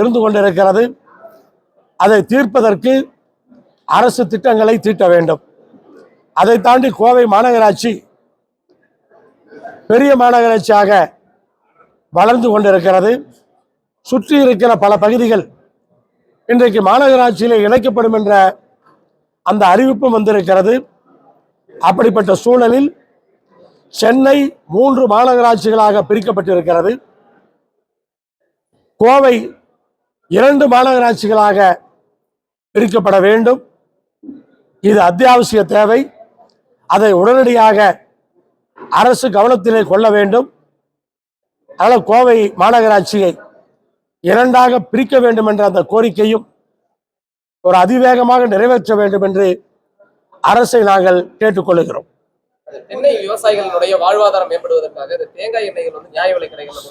இருந்து கொண்டிருக்கிறது. அதை தீர்ப்பதற்கு அரசு திட்டங்களை தீட்ட வேண்டும். அதை தாண்டி கோவை மாநகராட்சி பெரிய மாநகராட்சியாக வளர்ந்து கொண்டிருக்கிறது. சுற்றி இருக்கிற பல பகுதிகள் இன்றைக்கு மாநகராட்சியில் இணைக்கப்படும் என்ற அந்த அறிவிப்பும் வந்திருக்கிறது. அப்படிப்பட்ட சூழலில் சென்னை மூன்று மாநகராட்சிகளாக பிரிக்கப்பட்டிருக்கிறது. கோவை இரண்டு மாநகராட்சிகளாக பிரிக்கப்பட வேண்டும். இது அத்தியாவசிய தேவை. அதை உடனடியாக அரசு கவனத்திலே கொள்ள வேண்டும். அதனால் கோவை மாநகராட்சியை இரண்டாக பிரிக்க வேண்டும் என்ற அந்த கோரிக்கையும் ஒரு அதிவேகமாக நிறைவேற்ற வேண்டும் என்று அரசை நாங்கள் கேட்டுக்கொள்கிறோம். தென்னை விவசாயிகளுடைய வாழ்வாதாரம் மேம்படுவதற்காக தேங்காய் எண்ணெய்கள் வந்து நியாய விலை கடைகள்ல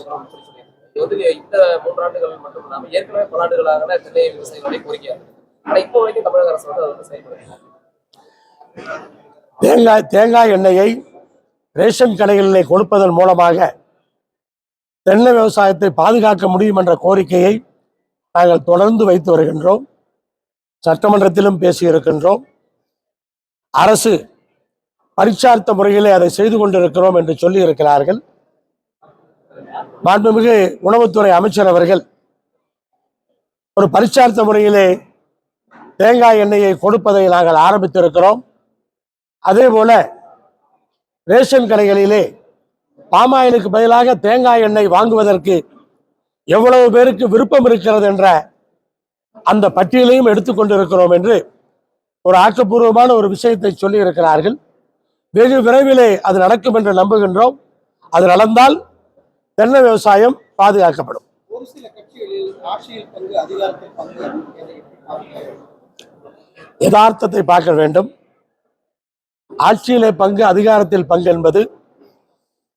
இது வந்து இந்த மூன்றாண்டுகள் மட்டும் இல்லாமல் ஏற்கனவே பல ஆண்டுகளாக சென்னை விவசாயிகளுடைய கோரிக்கையாக இருக்கு. ஆனா இப்போ வரைக்கும் தமிழக அரசு வந்து அதை வந்து செயல்படுத்தல தேங்காய் தேங்காய் எண்ணெயை ரேஷன் கடைகளிலே கொடுப்பதன் மூலமாக தென்னை விவசாயத்தை பாதுகாக்க முடியும் என்ற கோரிக்கையை நாங்கள் தொடர்ந்து வைத்து வருகின்றோம். சட்டமன்றத்திலும் பேசியிருக்கின்றோம். அரசு பரிச்சார்த்த முறையிலே அதை செய்து கொண்டிருக்கிறோம் என்று சொல்லியிருக்கிறார்கள். மாண்புமிகு உணவுத்துறை அமைச்சர் அவர்கள் ஒரு பரிச்சார்த்த முறையிலே தேங்காய் எண்ணெயை கொடுப்பதை நாங்கள் ஆரம்பித்திருக்கிறோம். அதே போல ரேஷன் கடைகளிலே பாமாயிலுக்கு பதிலாக தேங்காய் எண்ணெய் வாங்குவதற்கு எவ்வளவு பேருக்கு விருப்பம் இருக்கிறது என்ற அந்த பட்டியலையும் எடுத்துக்கொண்டிருக்கிறோம் என்று ஒரு ஆக்கப்பூர்வமான ஒரு விஷயத்தை சொல்லியிருக்கிறார்கள். வெகு விரைவிலே அது நடக்கும் என்று நம்புகின்றோம். அது நடந்தால் தென்னை விவசாயம் பாதுகாக்கப்படும்? யதார்த்தத்தை பார்க்க வேண்டும். ஆட்சியிலே பங்கு அதிகாரத்தில் பங்கு என்பது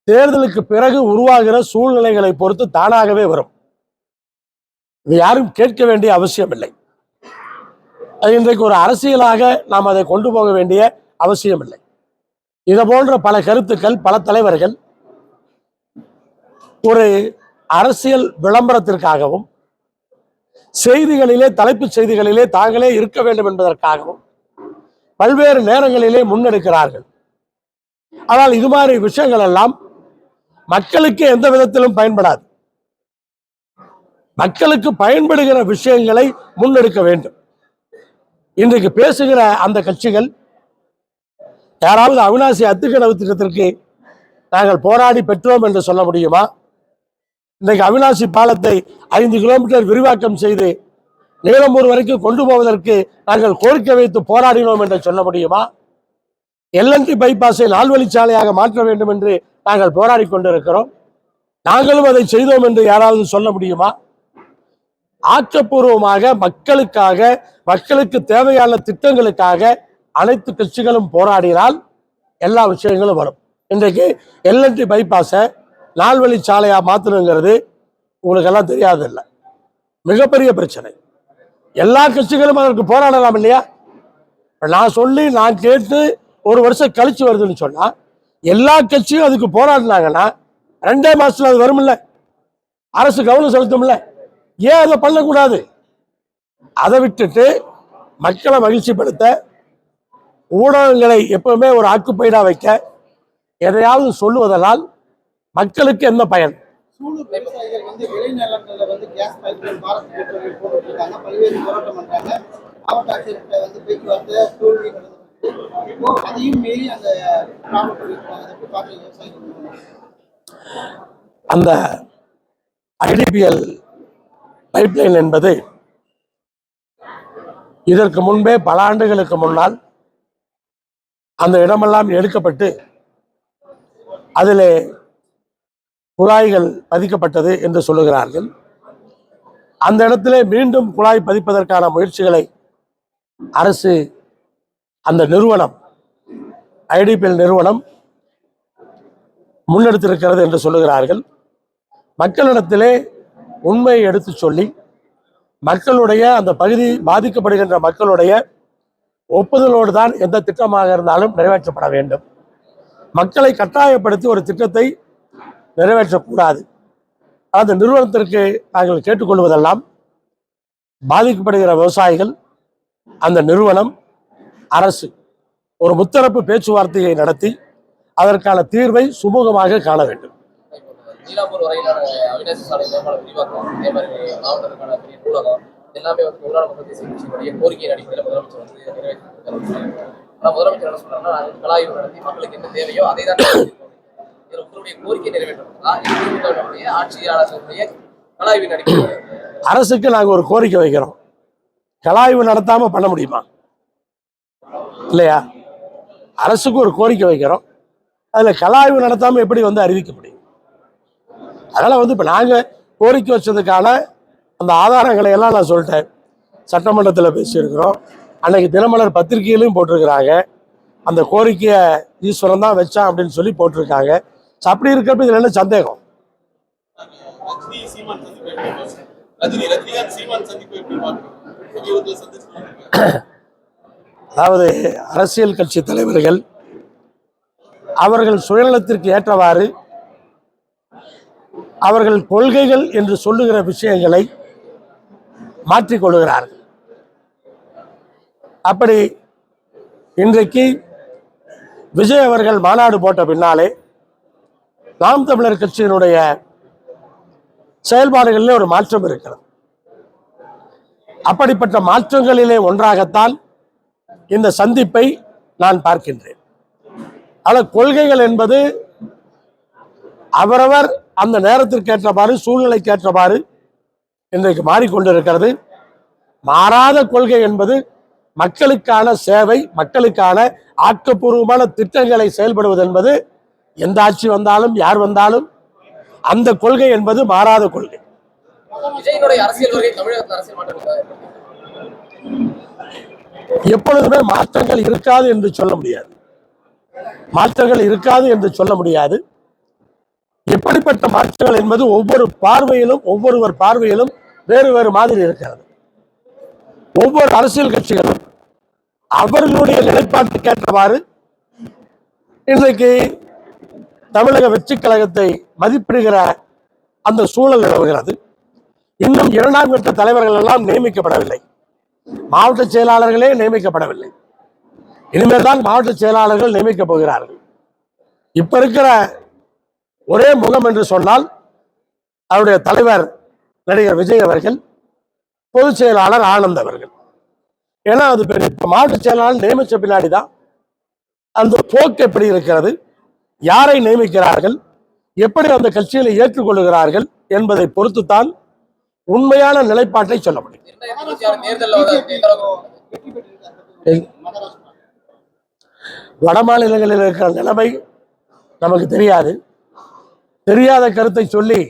தேர்தலுக்கு பிறகு உருவாகிற சூழ்நிலைகளை பொறுத்து தானாகவே வரும். இது யாரும் கேட்க வேண்டிய அவசியம் இல்லை இன்றைக்கு ஒரு அரசியலாக நாம் அதை கொண்டு போக வேண்டிய அவசியம் இல்லை இது போன்ற பல கருத்துக்கள் பல தலைவர்கள் ஒரு அரசியல் விளம்பரத்திற்காகவும் செய்திகளிலே தலைப்புச் செய்திகளிலே தாங்களே இருக்க வேண்டும் என்பதற்காகவும் பல்வேறு நேரங்களிலே முன்னெடுக்கிறார்கள். ஆனால் இது மாதிரி விஷயங்கள் எல்லாம் மக்களுக்கு எந்த விதத்திலும் பயன்படாது. மக்களுக்கு பயன்படுகிற விஷயங்களை முன்னெடுக்க வேண்டும். இன்றைக்கு பேசுகிற அந்த கட்சிகள் யாராவது அவினாசி அத்துக்கடவு திட்டத்திற்கு நாங்கள் போராடி பெற்றோம் என்று சொல்ல முடியுமா? இன்றைக்கு அவினாசி பாலத்தை ஐந்து கிலோமீட்டர் விரிவாக்கம் செய்து நீலம்பூர் வரைக்கும் கொண்டு போவதற்கு நாங்கள் கோரிக்கை வைத்து போராடினோம் என்று சொல்ல முடியுமா? எல்என்டி பைபாஸை நால்வழிச்சாலையாக மாற்ற வேண்டும் என்று நாங்கள் போராடி கொண்டிருக்கிறோம். நாங்களும் அதை செய்தோம் என்று யாராவது சொல்ல முடியுமா? ஆக்கப்பூர்வமாக மக்களுக்காக மக்களுக்கு தேவையான திட்டங்களுக்காக அனைத்து கட்சிகளும் போராடினால் எல்லா விஷயங்களும் வரும். இன்றைக்கு எல்என்டி பைபாஸை நால்வழி சாலையாக மாற்றணுங்கிறது உங்களுக்கெல்லாம் தெரியாது இல்லை மிகப்பெரிய பிரச்சனை. எல்லா கட்சிகளும் அதற்கு போராடலாம் இல்லையா? நான் சொல்லி நான் கேட்டு ஒரு வருஷம் கழிச்சு வருதுன்னு சொன்னால் எல்லா கட்சியும் அதுக்கு போராடினாங்கன்னா ரெண்டே மாதத்தில் அது வரும்ல. அரசு கவனம் செலுத்தும்ல. ஏன் அதை பண்ணக்கூடாது? அதை விட்டுட்டு மக்களை மகிழ்ச்சிப்படுத்த ஊடகங்களை எப்பவுமே ஒரு ஆக்குப்பைடா வைக்க எதையாவது சொல்லுவதனால் மக்களுக்கு என்ன பயன்? அந்த ஐடிபிஎல் பைப்லைன் என்பது இதற்கு முன்பே பல ஆண்டுகளுக்கு முன்னால் அந்த இடமெல்லாம் எடுக்கப்பட்டு அதிலே குழாய்கள் பதிக்கப்பட்டது என்று சொல்லுகிறார்கள். அந்த இடத்திலே மீண்டும் குழாய் பதிப்பதற்கான முயற்சிகளை அரசு அந்த நிறுவனம் ஐடிபிஎல் நிறுவனம் முன்னெடுத்திருக்கிறது என்று சொல்லுகிறார்கள். மக்களிடத்திலே உண்மையை எடுத்து சொல்லி மக்களுடைய அந்த பகுதி பாதிக்கப்படுகின்ற மக்களுடைய ஒப்புதலோடு தான் எந்த திட்டமாக இருந்தாலும் நிறைவேற்றப்பட வேண்டும். மக்களை கட்டாயப்படுத்தி ஒரு திட்டத்தை நிறைவேற்றக்கூடாது. அந்த நிறுவனத்திற்கு நாங்கள் கேட்டுக்கொள்வதெல்லாம் பாதிக்கப்படுகிற விவசாயிகள் அந்த நிறுவனம் அரசு ஒரு முத்தரப்பு பேச்சுவார்த்தையை நடத்தி அதற்கான தீர்வை சுமூகமாக காண வேண்டும். எல்லாமே வந்து மக்கள் கோரிக்கையின் அடிப்படையில் முதலமைச்சர் வந்து ஆனால் முதலமைச்சர் என்ன கலாய்வு நடத்தி மக்களுக்கு என்ன தேவையோ அதை தான் நிறைவேற்றிருக்கோம். கோரிக்கை நிறைவேற்றப்படுதா ஆட்சியாளர்களுடைய கலாய்வு அடிப்படையில் அரசுக்கு நாங்கள் ஒரு கோரிக்கை வைக்கிறோம். கலாய்வு நடத்தாம பண்ண முடியுமா? இல்லையா? அரசுக்கு ஒரு கோரிக்கை வைக்கிறோம். அதுல கலாய்வு நடத்தாம எப்படி வந்து அறிவிக்க முடியும்? அதனால வந்து இப்ப நாங்க கோரிக்கை வச்சதுக்கான அந்த ஆதாரங்களை எல்லாம் நான் சொல்லிட்டேன். சட்டமன்றத்தில் பேசியிருக்கிறோம். அன்னைக்கு தினமலர் பத்திரிகையிலையும் போட்டிருக்கிறாங்க. அந்த கோரிக்கையை ஈஸ்வரன் தான் வச்சான் அப்படின்னு சொல்லி போட்டிருக்காங்க. அப்படி இருக்கிறப்ப இதுல என்ன சந்தேகம்? அதாவது அரசியல் கட்சி தலைவர்கள் அவர்கள் சுயநலத்திற்கு ஏற்றவாறு அவர்கள் கொள்கைகள் என்று சொல்லுகிற விஷயங்களை மாற்றிக் கொள்கிறார்கள். அப்படி இன்றைக்கு விஜய் அவர்கள் மாநாடு போட்ட பின்னாலே நாம் தமிழர் கட்சியினுடைய செயல்பாடுகளிலே ஒரு மாற்றம் இருக்கிறது. அப்படிப்பட்ட மாற்றங்களிலே ஒன்றாகத்தான் இந்த சந்திப்பை நான் பார்க்கின்றேன். ஆனால் கொள்கைகள் என்பது அவரவர் அந்த நேரத்திற்கு ஏற்றவாறு சூழ்நிலைக்கு ஏற்றவாறு இன்றைக்கு மாறிக்கொண்டிருக்கிறது. மாறாத கொள்கை என்பது மக்களுக்கான சேவை மக்களுக்கான ஆக்கப்பூர்வமான திட்டங்களை செயல்படுவது என்பது எந்த ஆட்சி வந்தாலும் யார் வந்தாலும் அந்த கொள்கை என்பது மாறாத கொள்கை. எப்பொழுதுமே மாற்றங்கள் இருக்காது என்று சொல்ல முடியாது. மாற்றங்கள் இருக்காது என்று சொல்ல முடியாது. எப்படிப்பட்ட மாற்றங்கள் என்பது ஒவ்வொரு பார்வையிலும் ஒவ்வொருவர் பார்வையிலும் வேறு வேறு மாதிரி இருக்கிறது. ஒவ்வொரு அரசியல் கட்சிகளும் அவர்களுடைய நிலைப்பாட்டுக்கு ஏற்றவாறு இன்றைக்கு தமிழக வெற்றி கழகத்தை மதிப்பிடுகிற அந்த சூழல் நிலவுகிறது. இன்னும் இரண்டாம் கட்ட தலைவர்கள் எல்லாம் நியமிக்கப்படவில்லை. மாவட்ட செயலாளர்களே நியமிக்கப்படவில்லை. இனிமேல் தான் மாவட்ட செயலாளர்கள் நியமிக்கப் போகிறார்கள். இப்ப இருக்கிற ஒரே முகம் என்று சொன்னால் அவருடைய தலைவர் நடிகர் விஜய் அவர்கள் பொதுச் செயலாளர் ஆனந்த் அவர்கள். ஏன்னா அது இப்போ மாவட்ட செயலாளர் நியமித்த பின்னாடி தான் அந்த போக்கு எப்படி இருக்கிறது? யாரை நியமிக்கிறார்கள்? எப்படி அந்த கட்சிகளை ஏற்றுக்கொள்ளுகிறார்கள் என்பதை பொறுத்துத்தான் உண்மையான நிலைப்பாட்டை சொல்ல முடியும். வட மாநிலங்களில் இருக்கிற நிலைமை நமக்கு தெரியாது. தெரியாத கருத்தை சொல்லி